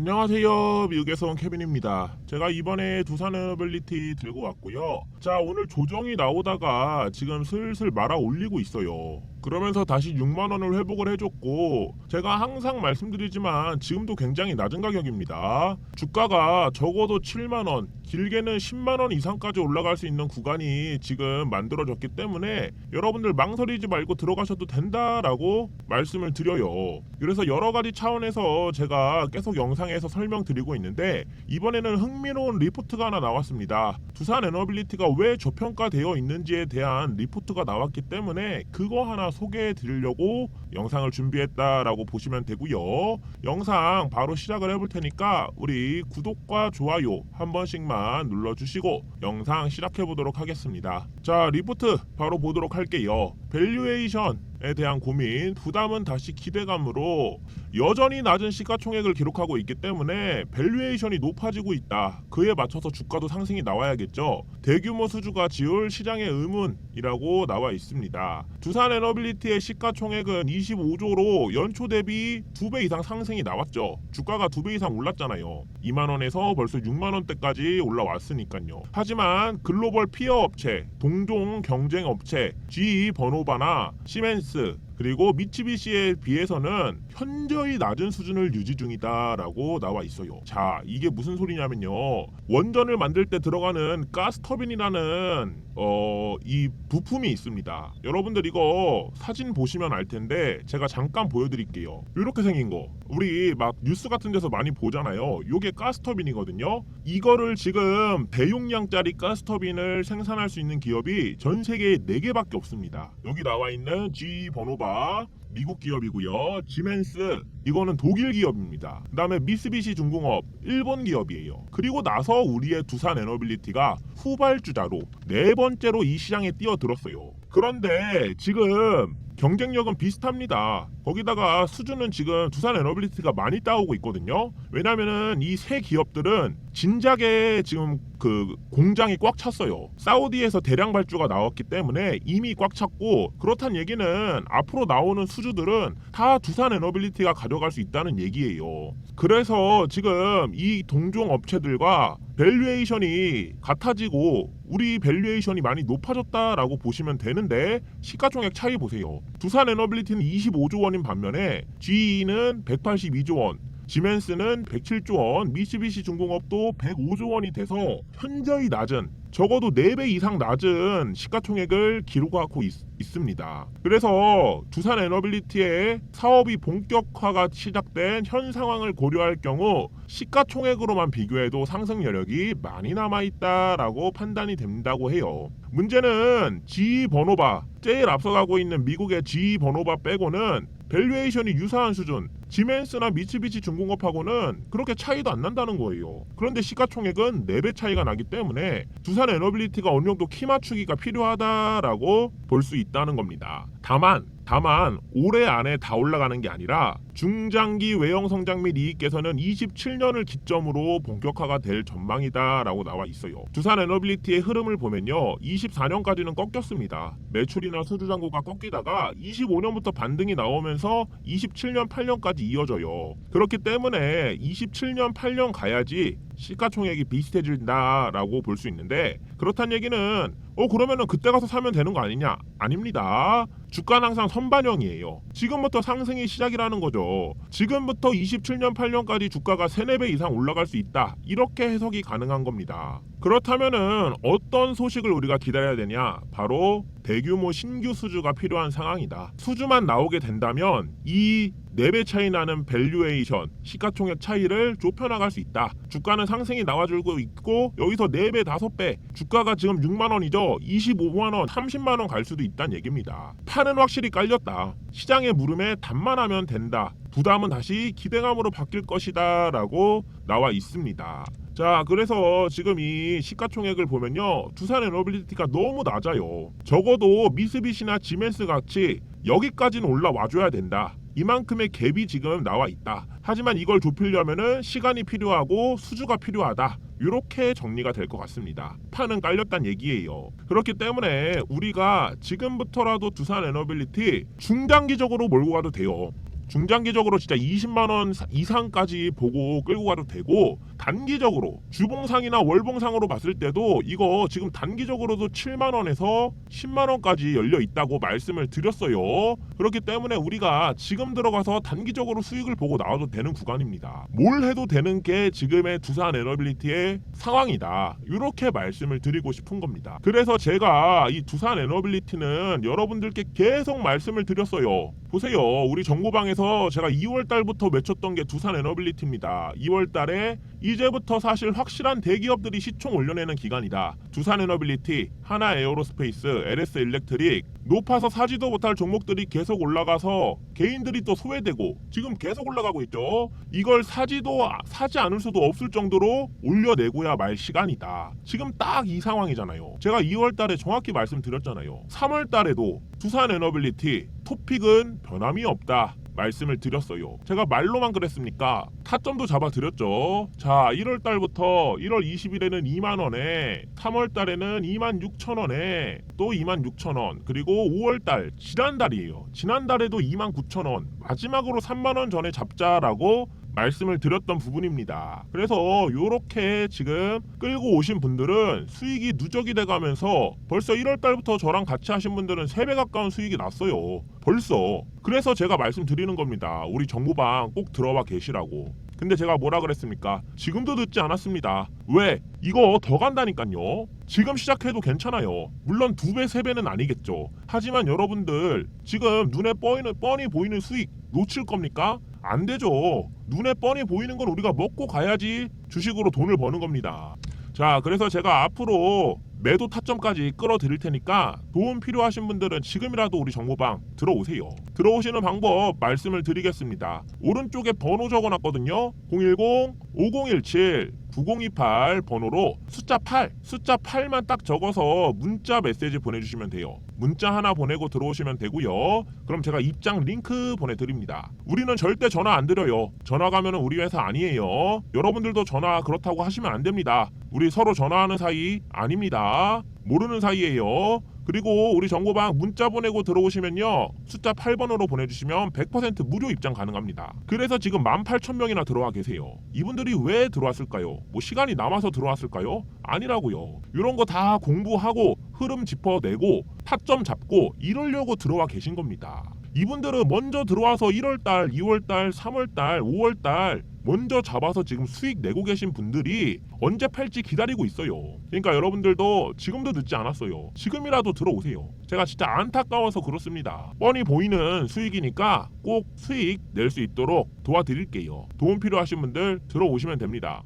안녕하세요. 미국에서 온 케빈입니다. 제가 이번에 두산 에너빌리티 들고 왔고요. 자, 오늘 조정이 나오다가 지금 슬슬 말아 올리고 있어요. 그러면서 다시 6만 원을 회복을 해줬고 제가 항상 말씀드리지만 지금도 굉장히 낮은 가격입니다. 주가가 적어도 7만 원, 길게는 10만 원 이상까지 올라갈 수 있는 구간이 지금 만들어졌기 때문에 여러분들 망설이지 말고 들어가셔도 된다라고 말씀을 드려요. 그래서 여러 가지 차원에서 제가 계속 영상에서 설명드리고 있는데 이번에는 흥미로운 리포트가 하나 나왔습니다. 두산 에너빌리티가 왜 저평가되어 있는지에 대한 리포트가 나왔기 때문에 그거 하나 소개해 드리려고 영상을 준비했다라고 보시면 되고요. 영상 바로 시작을 해볼 테니까 우리 구독과 좋아요 한 번씩만 눌러주시고 영상 시작해 보도록 하겠습니다. 자 리포트 바로 보도록 할게요. 밸류에이션 에 대한 고민, 부담은 다시 기대감으로 여전히 낮은 시가총액을 기록하고 있기 때문에 밸류에이션이 높아지고 있다. 그에 맞춰서 주가도 상승이 나와야겠죠. 대규모 수주가 지울 시장의 의문이라고 나와 있습니다. 두산 에너빌리티의 시가총액은 25조로 연초 대비 2배 이상 상승이 나왔죠. 주가가 2배 이상 올랐잖아요. 2만 원에서 벌써 6만 원대까지 올라왔으니까요. 하지만 글로벌 피어 업체, 동종 경쟁 업체, GE 버노바나 시멘스 つつ 그리고 미츠비시에 비해서는 현저히 낮은 수준을 유지 중이다라고 나와 있어요. 자, 이게 무슨 소리냐면요. 원전을 만들 때 들어가는 가스 터빈이라는 어, 이 부품이 있습니다. 여러분들 이거 사진 보시면 알 텐데 제가 잠깐 보여드릴게요. 이렇게 생긴 거. 우리 막 뉴스 같은 데서 많이 보잖아요. 요게 가스 터빈이거든요. 이거를 지금 대용량짜리 가스 터빈을 생산할 수 있는 기업이 전 세계에 4개밖에 없습니다. 여기 나와 있는 G 번호바 미국 기업이고요. 지멘스 이거는 독일 기업입니다. 그다음에 미쓰비시 중공업 일본 기업이에요. 그리고 나서 우리의 두산 에너빌리티가 후발주자로 네 번째로 이 시장에 뛰어들었어요. 그런데 지금 경쟁력은 비슷합니다. 거기다가 수준은 지금 두산 에너빌리티가 많이 따오고 있거든요. 왜냐면은 이 세 기업들은 진작에 지금 그 공장이 꽉 찼어요. 사우디에서 대량 발주가 나왔기 때문에 이미 꽉 찼고 그렇단 얘기는 앞으로 나오는 수주들은 다 두산 에너빌리티가 가져갈 수 있다는 얘기예요. 그래서 지금 이 동종 업체들과 밸류에이션이 같아지고 우리 밸류에이션이 많이 높아졌다라고 보시면 되는데 시가총액 차이 보세요. 두산 에너빌리티는 25조 원인 반면에 GE는 182조 원, 지멘스는 107조 원, 미쓰비시 중공업도 105조 원이 돼서 현저히 낮은 적어도 4배 이상 낮은 시가총액을 기록하고 있, 있습니다. 그래서 두산 에너빌리티의 사업이 본격화가 시작된 현 상황을 고려할 경우 시가총액으로만 비교해도 상승 여력이 많이 남아 있다라고 판단이 된다고 해요. 문제는 G 번호바 제일 앞서가고 있는 미국의 G 번호바 빼고는 밸류에이션이 유사한 수준 지멘스나 미츠비시 중공업하고는 그렇게 차이도 안 난다는 거예요. 그런데 시가총액은 4배 차이가 나기 때문에 두산 에너빌리티가 어느 정도 키 맞추기가 필요하다라고 볼 수 있다는 겁니다. 다만 다만 올해 안에 다 올라가는 게 아니라 중장기 외형 성장 및 이익 개선은 27년을 기점으로 본격화가 될 전망이다라고 나와 있어요. 두산 에너빌리티의 흐름을 보면요. 24년까지는 꺾였습니다. 매출이나 수주 잔고가 꺾이다가 25년부터 반등이 나오면서 27년 8년까지 이어져요. 그렇기 때문에 27년 8년 가야지 시가총액이 비슷해진다라고 볼 수 있는데 그렇단 얘기는 어 그러면은 그때 가서 사면 되는 거 아니냐? 아닙니다. 주가는 항상 선반영이에요. 지금부터 상승이 시작이라는 거죠. 지금부터 27년 8년까지 주가가 3, 4배 이상 올라갈 수 있다. 이렇게 해석이 가능한 겁니다. 그렇다면은 어떤 소식을 우리가 기다려야 되냐? 바로 대규모 신규 수주가 필요한 상황이다. 수주만 나오게 된다면 이 4배 차이 나는 밸류에이션, 시가총액 차이를 좁혀 나갈 수 있다. 주가는 상승이 나와주고 있고 여기서 4배, 5배, 주가가 지금 6만 원이죠. 25만 원, 30만 원 갈 수도 있다는 얘기입니다. 판은 확실히 깔렸다. 시장의 물음에 답만 하면 된다. 부담은 다시 기대감으로 바뀔 것이다 라고 나와 있습니다. 자, 그래서 지금 이 시가총액을 보면요. 두산 에너빌리티가 너무 낮아요. 적어도 미쓰비시나 지멘스 같이 여기까지는 올라와 줘야 된다. 이만큼의 갭이 지금 나와 있다. 하지만 이걸 좁히려면은 시간이 필요하고 수주가 필요하다. 이렇게 정리가 될 것 같습니다. 판은 깔렸단 얘기예요. 그렇기 때문에 우리가 지금부터라도 두산 에너빌리티 중단기적으로 몰고 가도 돼요. 중장기적으로 진짜 20만 원 사- 이상까지 보고 끌고 가도 되고 단기적으로 주봉상이나 월봉상으로 봤을 때도 이거 지금 단기적으로도 7만 원에서 10만 원까지 열려 있다고 말씀을 드렸어요. 그렇기 때문에 우리가 지금 들어가서 단기적으로 수익을 보고 나와도 되는 구간입니다. 뭘 해도 되는 게 지금의 두산 에너빌리티의 상황이다. 이렇게 말씀을 드리고 싶은 겁니다. 그래서 제가 이 두산 에너빌리티는 여러분들께 계속 말씀을 드렸어요. 보세요. 우리 정보방에서 제가 2월 달부터 외쳤던 게 두산 에너빌리티입니다. 2월 달에 이제부터 사실 확실한 대기업들이 시총 올려내는 기간이다. 두산 에너빌리티, 하나 에어로스페이스, LS 일렉트릭 높아서 사지도 못할 종목들이 계속 올라가서 개인들이 또 소외되고 지금 계속 올라가고 있죠. 이걸 사지도 사지 않을 수도 없을 정도로 올려내고야 말 시간이다. 지금 딱 이 상황이잖아요. 제가 2월 달에 정확히 말씀드렸잖아요. 3월 달에도 두산 에너빌리티 토픽은 변함이 없다. 말씀을 드렸어요. 제가 말로만 그랬습니까? 타점도 잡아드렸죠. 자, 1월 달부터 1월 20일에는 2만 원에, 3월 달에는 2만 6천 원에, 또 2만 6천 원, 그리고 5월 달 지난 달이에요. 지난 달에도 2만 9천 원, 마지막으로 3만 원 전에 잡자라고 말씀을 드렸던 부분입니다. 그래서 요렇게 지금 끌고 오신 분들은 수익이 누적이 돼가면서 벌써 1월 달부터 저랑 같이 하신 분들은 3배 가까운 수익이 났어요. 벌써. 그래서 제가 말씀드리는 겁니다. 우리 정보방 꼭 들어와 계시라고. 근데 제가 뭐라 그랬습니까? 지금도 늦지 않았습니다. 왜? 이거 더 간다니까요. 지금 시작해도 괜찮아요. 물론 두 배, 세 배는 아니겠죠. 하지만 여러분들 지금 눈에 뻔히 보이는 수익 놓칠 겁니까? 안 되죠. 눈에 뻔히 보이는 건 우리가 먹고 가야지 주식으로 돈을 버는 겁니다. 자, 그래서 제가 앞으로 매도 타점까지 끌어드릴 테니까 도움 필요하신 분들은 지금이라도 우리 정보방 들어오세요. 들어오시는 방법 말씀을 드리겠습니다. 오른쪽에 번호 적어놨거든요. 010-5017 9028 번호로 숫자 8, 숫자 8만 딱 적어서 문자 메시지 보내주시면 돼요. 문자 하나 보내고 들어오시면 되고요. 그럼 제가 입장 링크 보내드립니다. 우리는 절대 전화 안 드려요. 전화 가면은 우리 회사 아니에요. 여러분들도 전화 그렇다고 하시면 안 됩니다. 우리 서로 전화하는 사이 아닙니다. 모르는 사이에요. 그리고 우리 정보방 문자 보내고 들어오시면요. 숫자 8번으로 보내주시면 100% 무료 입장 가능합니다. 그래서 지금 18,000명이나 들어와 계세요. 이분들이 왜 들어왔을까요? 뭐 시간이 남아서 들어왔을까요? 아니라고요. 이런 거 다 공부하고 흐름 짚어내고 타점 잡고 이러려고 들어와 계신 겁니다. 이분들은 먼저 들어와서 1월달, 2월달, 3월달, 5월달 먼저 잡아서 지금 수익 내고 계신 분들이 언제 팔지 기다리고 있어요. 그러니까 여러분들도 지금도 늦지 않았어요. 지금이라도 들어오세요. 제가 진짜 안타까워서 그렇습니다. 뻔히 보이는 수익이니까 꼭 수익 낼 수 있도록 도와드릴게요. 도움 필요하신 분들 들어오시면 됩니다.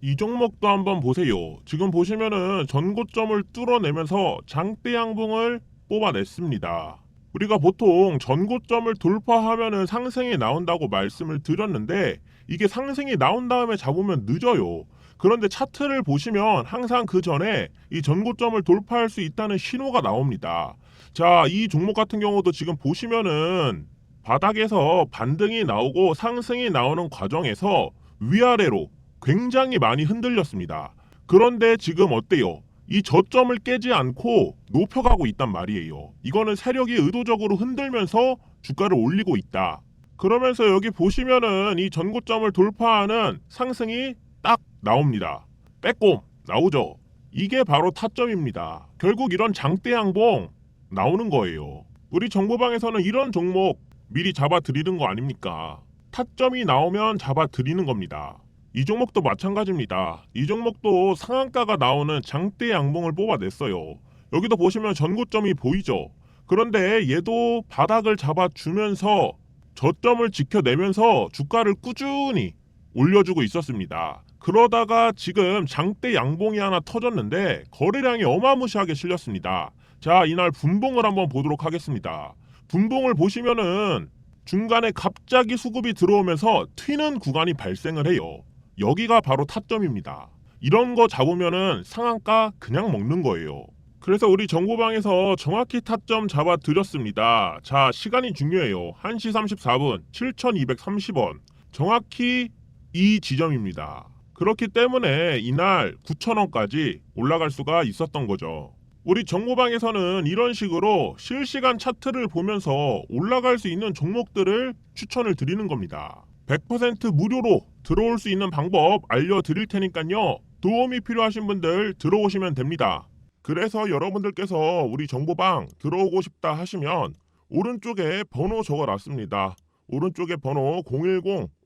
이 종목도 한번 보세요. 지금 보시면은 전고점을 뚫어내면서 장대 양봉을 뽑아냈습니다. 우리가 보통 전고점을 돌파하면은 상승이 나온다고 말씀을 드렸는데 이게 상승이 나온 다음에 잡으면 늦어요. 그런데 차트를 보시면 항상 그 전에 이 전고점을 돌파할 수 있다는 신호가 나옵니다. 자, 이 종목 같은 경우도 지금 보시면은 바닥에서 반등이 나오고 상승이 나오는 과정에서 위아래로 굉장히 많이 흔들렸습니다. 그런데 지금 어때요? 이 저점을 깨지 않고 높여가고 있단 말이에요. 이거는 세력이 의도적으로 흔들면서 주가를 올리고 있다. 그러면서 여기 보시면은 이 전고점을 돌파하는 상승이 딱 나옵니다. 빼꼼 나오죠. 이게 바로 타점입니다. 결국 이런 장대 양봉 나오는 거예요. 우리 정보방에서는 이런 종목 미리 잡아 드리는 거 아닙니까? 타점이 나오면 잡아 드리는 겁니다. 이 종목도 마찬가지입니다. 이 종목도 상한가가 나오는 장대 양봉을 뽑아냈어요. 여기도 보시면 전고점이 보이죠. 그런데 얘도 바닥을 잡아주면서 저점을 지켜내면서 주가를 꾸준히 올려주고 있었습니다. 그러다가 지금 장대 양봉이 하나 터졌는데 거래량이 어마무시하게 실렸습니다. 자, 이날 분봉을 한번 보도록 하겠습니다. 분봉을 보시면은 중간에 갑자기 수급이 들어오면서 튀는 구간이 발생을 해요. 여기가 바로 타점입니다. 이런 거 잡으면은 상한가 그냥 먹는 거예요. 그래서 우리 정보방에서 정확히 타점 잡아 드렸습니다. 자, 시간이 중요해요. 1시 34분 7,230원. 정확히 이 지점입니다. 그렇기 때문에 이날 9,000원까지 올라갈 수가 있었던 거죠. 우리 정보방에서는 이런 식으로 실시간 차트를 보면서 올라갈 수 있는 종목들을 추천을 드리는 겁니다. 100% 무료로 들어올 수 있는 방법 알려드릴 테니까요. 도움이 필요하신 분들 들어오시면 됩니다. 그래서 여러분들께서 우리 정보방 들어오고 싶다 하시면 오른쪽에 번호 적어 놨습니다. 오른쪽에 번호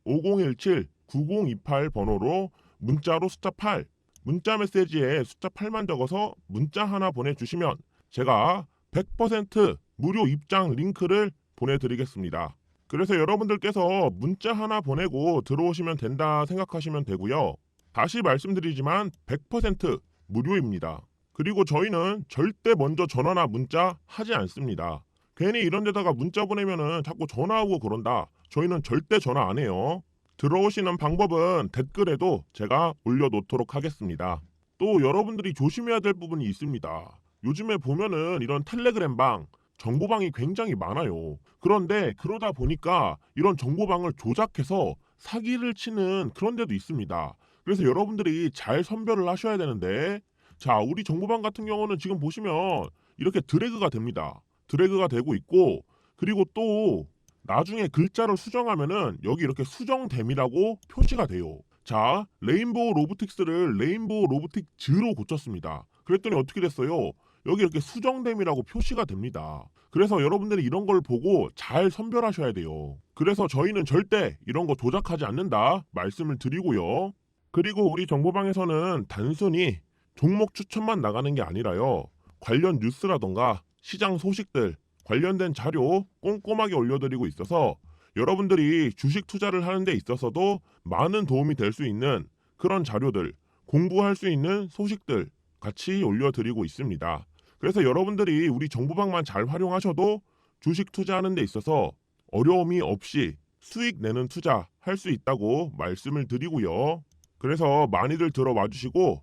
010-5017-9028 번호로 문자로 숫자 8 문자 메시지에 숫자 8만 적어서 문자 하나 보내주시면 제가 100% 무료 입장 링크를 보내드리겠습니다. 그래서 여러분들께서 문자 하나 보내고 들어오시면 된다 생각하시면 되고요. 다시 말씀드리지만 100% 무료입니다. 그리고 저희는 절대 먼저 전화나 문자 하지 않습니다. 괜히 이런 데다가 문자 보내면은 자꾸 전화하고 그런다. 저희는 절대 전화 안 해요. 들어오시는 방법은 댓글에도 제가 올려놓도록 하겠습니다. 또 여러분들이 조심해야 될 부분이 있습니다. 요즘에 보면은 이런 텔레그램 방, 정보방이 굉장히 많아요. 그런데 그러다 보니까 이런 정보방을 조작해서 사기를 치는 그런 데도 있습니다. 그래서 여러분들이 잘 선별을 하셔야 되는데 자, 우리 정보방 같은 경우는 지금 보시면 이렇게 드래그가 됩니다. 드래그가 되고 있고 그리고 또 나중에 글자를 수정하면은 여기 이렇게 수정됨이라고 표시가 돼요. 자, 레인보우 로보틱스를 레인보우 로보틱 즈로 고쳤습니다. 그랬더니 어떻게 됐어요? 여기 이렇게 수정됨이라고 표시가 됩니다. 그래서 여러분들이 이런 걸 보고 잘 선별하셔야 돼요. 그래서 저희는 절대 이런 거 조작하지 않는다 말씀을 드리고요. 그리고 우리 정보방에서는 단순히 종목 추천만 나가는 게 아니라요. 관련 뉴스라던가 시장 소식들 관련된 자료 꼼꼼하게 올려드리고 있어서 여러분들이 주식 투자를 하는 데 있어서도 많은 도움이 될 수 있는 그런 자료들 공부할 수 있는 소식들 같이 올려드리고 있습니다. 그래서 여러분들이 우리 정보방만 잘 활용하셔도 주식 투자하는 데 있어서 어려움이 없이 수익 내는 투자 할 수 있다고 말씀을 드리고요. 그래서 많이들 들어와 주시고